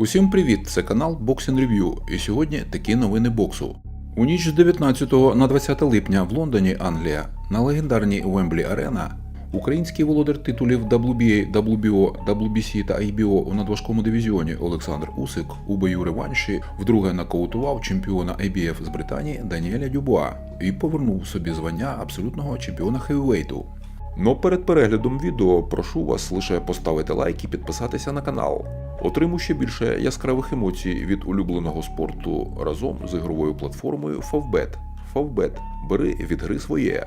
Усім привіт! Це канал Boxing Review і сьогодні такі новини боксу. У ніч з 19 на 20 липня в Лондоні, Англія, на легендарній Вемблі Арена український володар титулів WBA, WBO, WBC та IBO у надважкому дивізіоні Олександр Усик у бою реванші вдруге нокаутував чемпіона IBF з Британії Даніеля Дюбуа і повернув собі звання абсолютного чемпіона хевівейту. Но перед переглядом відео прошу вас лише поставити лайк і підписатися на канал. Отримуй ще більше яскравих емоцій від улюбленого спорту разом з ігровою платформою Favbet. Favbet. Бери від гри своє.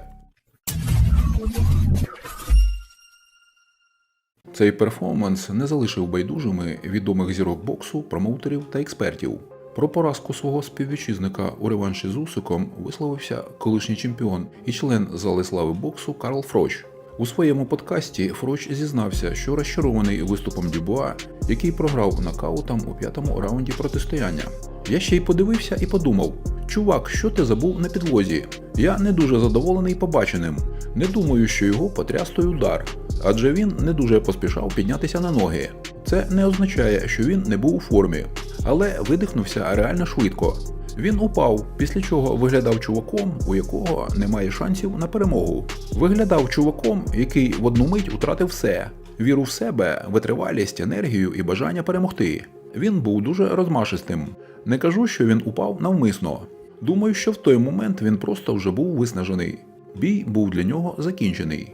Цей перформанс не залишив байдужими відомих зірок боксу, промоутерів та експертів. Про поразку свого співвітчизника у реванші з Усиком висловився колишній чемпіон і член зали слави боксу Карл Фроч. У своєму подкасті Фроч зізнався, що розчарований виступом Дюбуа, який програв нокаутом у п'ятому раунді протистояння. Я ще й подивився і подумав: чувак, що ти забув на підлозі? Я не дуже задоволений побаченим. Не думаю, що його потряс той удар, адже він не дуже поспішав піднятися на ноги. Це не означає, що він не був у формі, але видихнувся реально швидко. Він упав, після чого виглядав чуваком, у якого немає шансів на перемогу. Виглядав чуваком, який в одну мить втратив все: віру в себе, витривалість, енергію і бажання перемогти. Він був дуже розмашистим. Не кажу, що він упав навмисно. Думаю, що в той момент він просто вже був виснажений. Бій був для нього закінчений.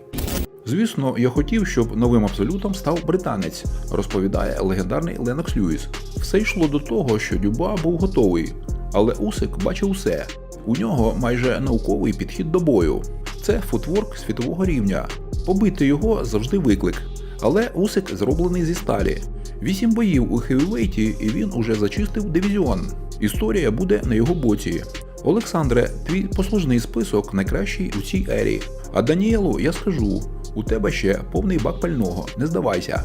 Звісно, я хотів, щоб новим абсолютом став британець, розповідає легендарний Ленокс Льюіс. Все йшло до того, що Дюба був готовий, але Усик бачив усе. У нього майже науковий підхід до бою. Це футворк світового рівня. Побити його завжди виклик. Але Усик зроблений зі сталі. Вісім боїв у хевівейті, і він уже зачистив дивізіон. Історія буде на його боці. Олександре, твій послужний список найкращий у цій ері. А Даніелу я скажу: у тебе ще повний бак пального, не здавайся.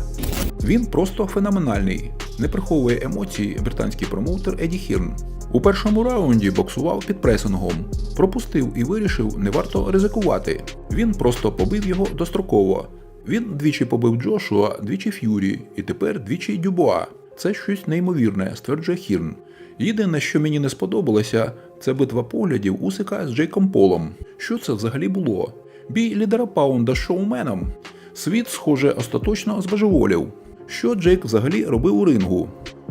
Він просто феноменальний. Не приховує емоцій британський промоутер Еді Хірн. У першому раунді боксував під пресингом, пропустив і вирішив, не варто ризикувати. Він просто побив його достроково. Він двічі побив Джошуа, двічі Ф'юрі, і тепер двічі Дюбуа. Це щось неймовірне, стверджує Хірн. Єдине, що мені не сподобалося, це битва поглядів Усика з Джейком Полом. Що це взагалі було? Бій лідера паунда з шоуменом. Світ, схоже, остаточно збожеволів. Що Джейк взагалі робив у рингу?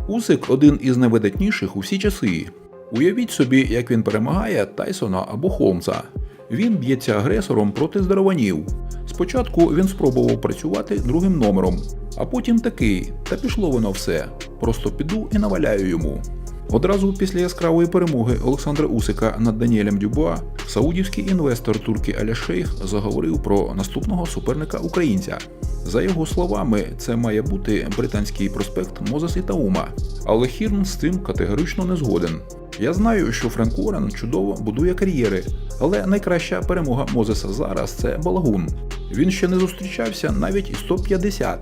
Усик один із найвидатніших у всі часи. Уявіть собі, як він перемагає Тайсона або Холмса. Він б'ється агресором проти здорованів. Спочатку він спробував працювати другим номером, а потім такий, та пішло воно все. Просто піду і наваляю йому. Одразу після яскравої перемоги Олександра Усика над Даніелем Дюбуа, саудівський інвестор Туркі Аля Шейх заговорив про наступного суперника українця. За його словами, це має бути британський проспект Мозес Ітаума, але Хірн з цим категорично не згоден. Я знаю, що Френк Уоррен чудово будує кар'єри, але найкраща перемога Мозеса зараз це Балагун. Він ще не зустрічався навіть із топ-50.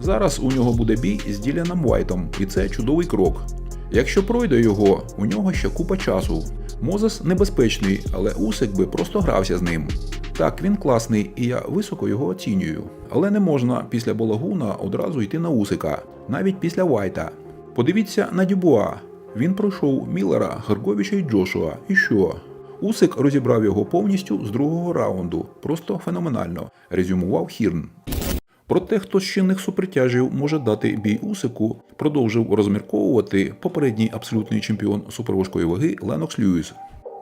Зараз у нього буде бій з Діляном Вайтом, і це чудовий крок. Якщо пройде його, у нього ще купа часу. Мозес небезпечний, але Усик би просто грався з ним. Так, він класний, і я високо його оцінюю. Але не можна після Балагуна одразу йти на Усика, навіть після Вайта. Подивіться на Дюбуа. Він пройшов Міллера, Герговича і Джошуа. І що? Усик розібрав його повністю з другого раунду. Просто феноменально, резюмував Хірн. Проте, хто з чинних супертяжів може дати бій Усику, продовжив розмірковувати попередній абсолютний чемпіон суперважкої ваги Ленокс Льюіс.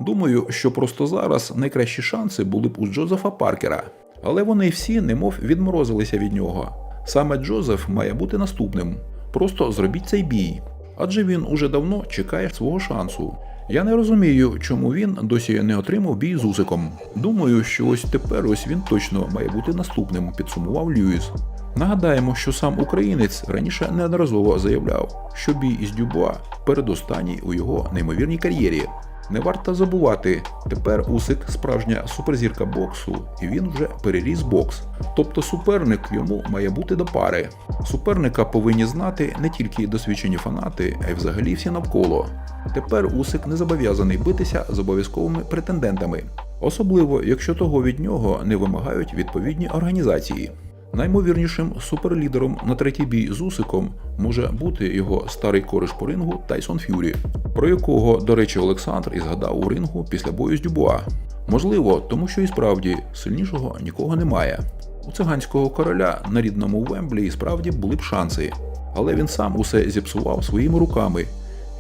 Думаю, що просто зараз найкращі шанси були б у Джозефа Паркера, але вони всі немов відморозилися від нього. Саме Джозеф має бути наступним. Просто зробіть цей бій. Адже він уже давно чекає свого шансу. Я не розумію, чому він досі не отримав бій з Усиком. Думаю, що ось тепер ось він точно має бути наступним, підсумував Льюіс. Нагадаємо, що сам українець раніше неодноразово заявляв, що бій із Дюбуа передостанній у його неймовірній кар'єрі. Не варто забувати, тепер Усик справжня суперзірка боксу, і він вже переріс бокс. Тобто суперник йому має бути до пари. Суперника повинні знати не тільки досвідчені фанати, а й взагалі всі навколо. Тепер Усик не зобов'язаний битися з обов'язковими претендентами, особливо якщо того від нього не вимагають відповідні організації. Наймовірнішим суперлідером на третій бій з Усиком може бути його старий кореш по рингу Тайсон Ф'юрі, про якого, до речі, Олександр і згадав у рингу після бою з Дюбуа. Можливо, тому що і справді сильнішого нікого немає. У циганського короля на рідному Вемблі і справді були б шанси, але він сам усе зіпсував своїми руками.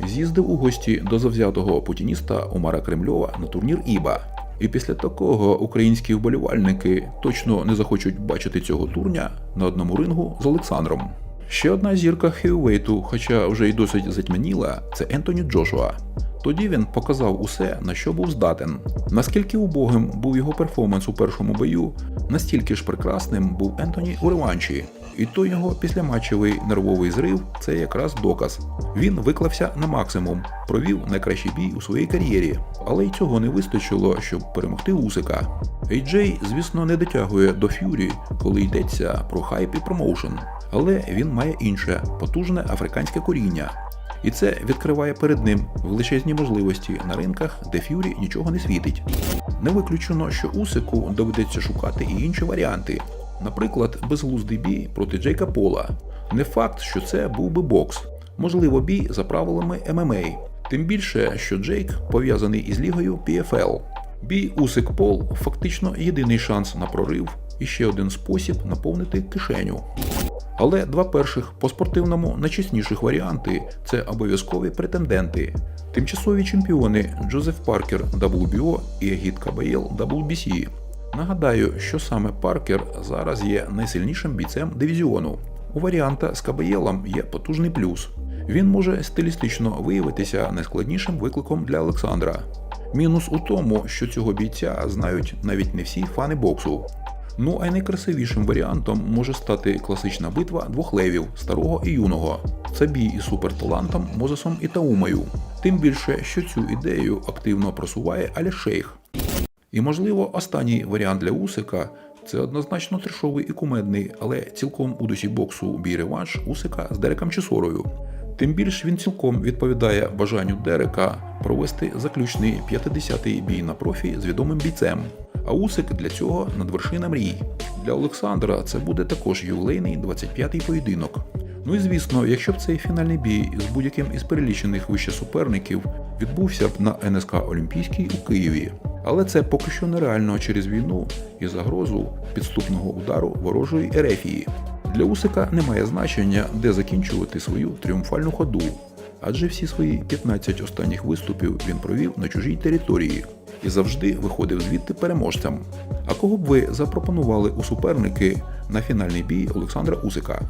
З'їздив у гості до завзятого путініста Омара Кремльова на турнір Іба. І після такого українські вболівальники точно не захочуть бачити цього турня на одному рингу з Олександром. Ще одна зірка хевівейту, хоча вже й досить затьмяніла, це Ентоні Джошуа. Тоді він показав усе, на що був здатен. Наскільки убогим був його перформанс у першому бою, настільки ж прекрасним був Ентоні у реванші. І той його післяматчевий нервовий зрив це якраз доказ. Він виклався на максимум, провів найкращий бій у своїй кар'єрі, але й цього не вистачило, щоб перемогти Усика. AJ, звісно, не дотягує до Ф'юрі, коли йдеться про хайп і промоушен, але він має інше потужне африканське коріння. І це відкриває перед ним величезні можливості на ринках, де Ф'юрі нічого не світить. Не виключено, що Усику доведеться шукати і інші варіанти. Наприклад, безглуздий бій проти Джейка Пола. Не факт, що це був би бокс, можливо, бій за правилами ММА. Тим більше, що Джейк пов'язаний із лігою PFL. Бій Усик Пол фактично єдиний шанс на прорив і ще один спосіб наповнити кишеню. Але два перших по спортивному найчесніших варіанти це обов'язкові претенденти. Тимчасові чемпіони Джозеф Паркер WBO і Агіт Кабаєл WBC. Нагадаю, що саме Паркер зараз є найсильнішим бійцем дивізіону. У варіанта з Кабаєлом є потужний плюс. Він може стилістично виявитися найскладнішим викликом для Олександра. Мінус у тому, що цього бійця знають навіть не всі фани боксу. Ну а й найкрасивішим варіантом може стати класична битва двох левів старого і юного. Це бій із суперталантом Мозесом і Таумою. Тим більше, що цю ідею активно просуває Аля Шейх. І, можливо, останній варіант для Усика це однозначно трешовий і кумедний, але цілком у дусі боксу бій реванш Усика з Дереком Чесорою. Тим більш він цілком відповідає бажанню Дерека провести заключний 50-й бій на профі з відомим бійцем. А Усик для цього надвершина мрій. Для Олександра це буде також ювілейний 25-й поєдинок. Ну і звісно, якщо б цей фінальний бій з будь-яким із перелічених вище суперників відбувся б на НСК Олімпійській у Києві. Але це поки що нереально через війну і загрозу підступного удару ворожої Ерефії. Для Усика немає значення, де закінчувати свою тріумфальну ходу, адже всі свої 15 останніх виступів він провів на чужій території і завжди виходив звідти переможцем. А кого б ви запропонували у суперники на фінальний бій Олександра Усика?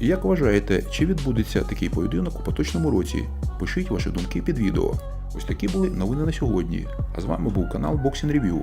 Як вважаєте, чи відбудеться такий поєдинок у поточному році? Пишіть ваші думки під відео. Ось такі були новини на сьогодні. А з вами був канал Boxing Review.